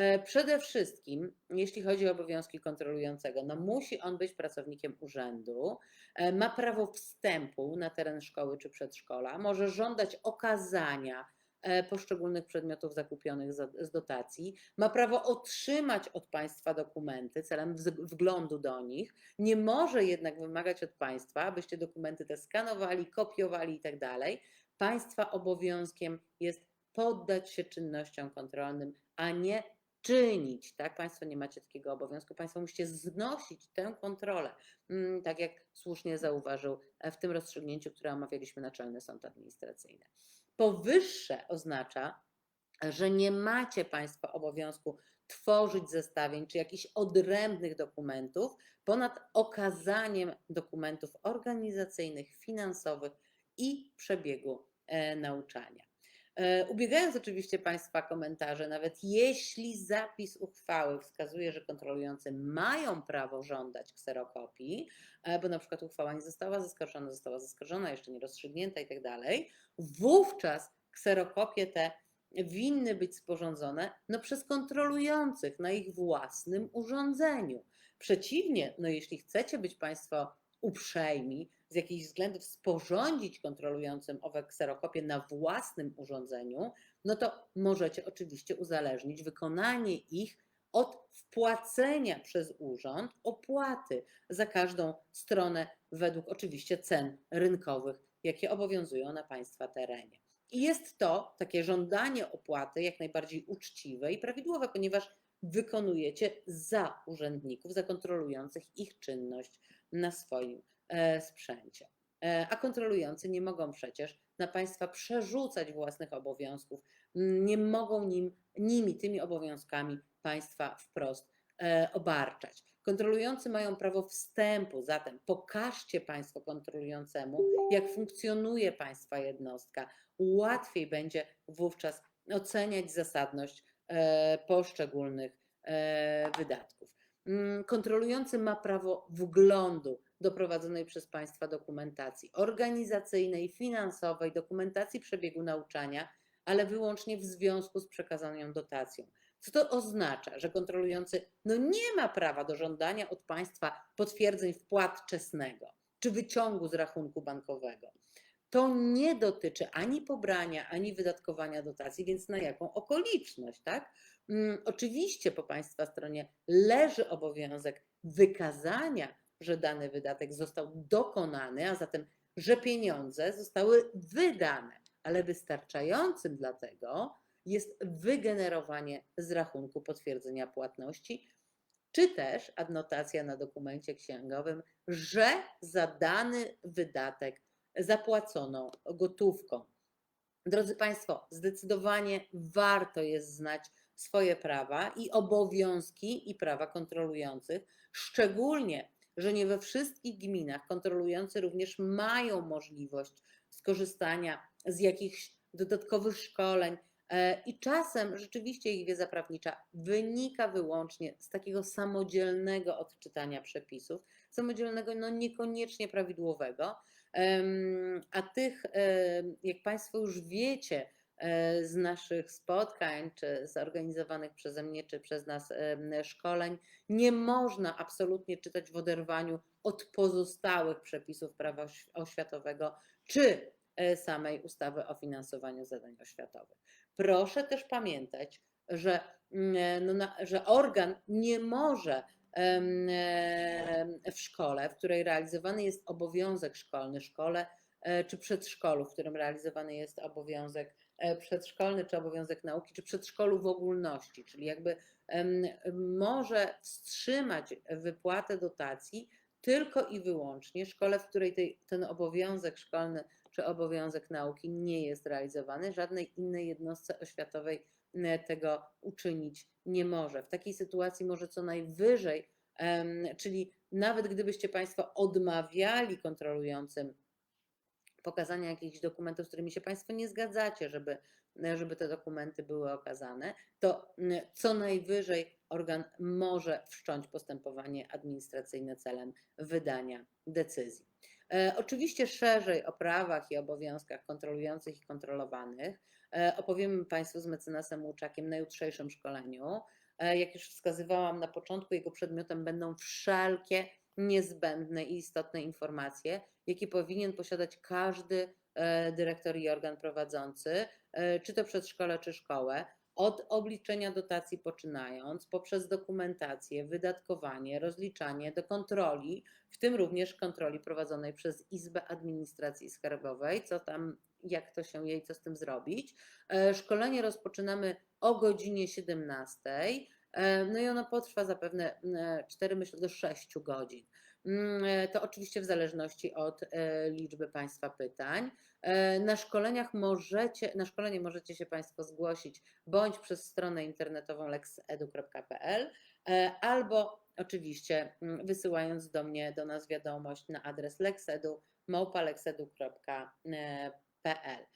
E, Przede wszystkim, jeśli chodzi o obowiązki kontrolującego, no musi on być pracownikiem urzędu, e, ma prawo wstępu na teren szkoły czy przedszkola, może żądać okazania e, poszczególnych przedmiotów zakupionych za- z dotacji, ma prawo otrzymać od państwa dokumenty celem wglądu do nich, nie może jednak wymagać od państwa, abyście dokumenty te skanowali, kopiowali i tak. Państwa obowiązkiem jest poddać się czynnościom kontrolnym, a nie czynić, tak? Państwo nie macie takiego obowiązku, Państwo musicie znosić tę kontrolę, Mm, tak jak słusznie zauważył e, w tym rozstrzygnięciu, które omawialiśmy Naczelny Sąd Administracyjny. Powyższe oznacza, że nie macie Państwo obowiązku tworzyć zestawień czy jakichś odrębnych dokumentów ponad okazaniem dokumentów organizacyjnych, finansowych i przebiegu e, nauczania. E, Ubiegając oczywiście Państwa komentarze, nawet jeśli zapis uchwały wskazuje, że kontrolujący mają prawo żądać kserokopii, e, bo na przykład uchwała nie została zaskarżona, została zaskarżona, jeszcze nie rozstrzygnięta i tak dalej, wówczas kserokopie te winny być sporządzone no, przez kontrolujących na ich własnym urządzeniu. Przeciwnie, no, jeśli chcecie być Państwo uprzejmi, z jakichś względów sporządzić kontrolującym owe kserokopie na własnym urządzeniu, no to możecie oczywiście uzależnić wykonanie ich od wpłacenia przez urząd opłaty za każdą stronę według oczywiście cen rynkowych, jakie obowiązują na Państwa terenie. I jest to takie żądanie opłaty jak najbardziej uczciwe i prawidłowe, ponieważ wykonujecie za urzędników, za kontrolujących ich czynność na swoim e, sprzęcie. E, A kontrolujący nie mogą przecież na Państwa przerzucać własnych obowiązków, nie mogą nim, nimi, tymi obowiązkami Państwa wprost e, obarczać. Kontrolujący mają prawo wstępu, zatem pokażcie Państwo kontrolującemu, jak funkcjonuje Państwa jednostka. Łatwiej będzie wówczas oceniać zasadność poszczególnych wydatków. Mm, Kontrolujący ma prawo wglądu do prowadzonej przez Państwa dokumentacji organizacyjnej, finansowej, dokumentacji przebiegu nauczania, ale wyłącznie w związku z przekazaną dotacją. Co to oznacza, że kontrolujący no nie ma prawa do żądania od państwa potwierdzeń wpłat czesnego czy wyciągu z rachunku bankowego? To nie dotyczy ani pobrania, ani wydatkowania dotacji, więc na jaką okoliczność, tak? Mm, Oczywiście po Państwa stronie leży obowiązek wykazania, że dany wydatek został dokonany, a zatem, że pieniądze zostały wydane, ale wystarczającym dlatego jest wygenerowanie z rachunku potwierdzenia płatności, czy też adnotacja na dokumencie księgowym, że za dany wydatek zapłacono gotówką. Drodzy Państwo, zdecydowanie warto jest znać swoje prawa i obowiązki i prawa kontrolujących, szczególnie, że nie we wszystkich gminach kontrolujący również mają możliwość skorzystania z jakichś dodatkowych szkoleń. e, I czasem rzeczywiście ich wiedza prawnicza wynika wyłącznie z takiego samodzielnego odczytania przepisów, samodzielnego, no niekoniecznie prawidłowego. A tych, jak Państwo już wiecie, e, z naszych spotkań, czy zorganizowanych przeze mnie, czy przez nas szkoleń, nie można absolutnie czytać w oderwaniu od pozostałych przepisów prawa oś- oświatowego, czy e, samej ustawy o finansowaniu zadań oświatowych. Proszę też pamiętać, że, mm, no, na, że organ nie może w szkole, w której realizowany jest obowiązek szkolny, szkole e, czy przedszkolu, w którym realizowany jest obowiązek e, przedszkolny, czy obowiązek nauki, czy przedszkolu w ogólności, czyli jakby może wstrzymać wypłatę dotacji tylko i wyłącznie szkole, w której tej, ten obowiązek szkolny czy obowiązek nauki nie jest realizowany, żadnej innej jednostce oświatowej m, tego uczynić nie może. W takiej sytuacji może co najwyżej, czyli nawet gdybyście Państwo odmawiali kontrolującym pokazania jakichś dokumentów, z którymi się Państwo nie zgadzacie, żeby, żeby te dokumenty były okazane, to mm, co najwyżej organ może wszcząć postępowanie administracyjne celem wydania decyzji. E, Oczywiście szerzej o prawach i obowiązkach kontrolujących i kontrolowanych e, opowiemy Państwu z mecenasem Łuczakiem na jutrzejszym szkoleniu. E, Jak już wskazywałam na początku, jego przedmiotem będą wszelkie niezbędne i istotne informacje, jakie powinien posiadać każdy e, dyrektor i organ prowadzący, e, czy to przedszkole, czy szkołę. Od obliczenia dotacji poczynając, poprzez dokumentację, wydatkowanie, rozliczanie do kontroli, w tym również kontroli prowadzonej przez Izbę Administracji Skarbowej, co tam, jak to się jej, co z tym zrobić. E, Szkolenie rozpoczynamy o godzinie 17. e, No i ono potrwa zapewne 4, myślę, do 6 godzin. E, To oczywiście w zależności od e, liczby Państwa pytań. E, Na szkoleniach możecie, na szkolenie możecie się Państwo zgłosić bądź przez stronę internetową lexedu.pl e, albo oczywiście wysyłając do mnie, do nas wiadomość na adres lexedu małpalexedu.pl.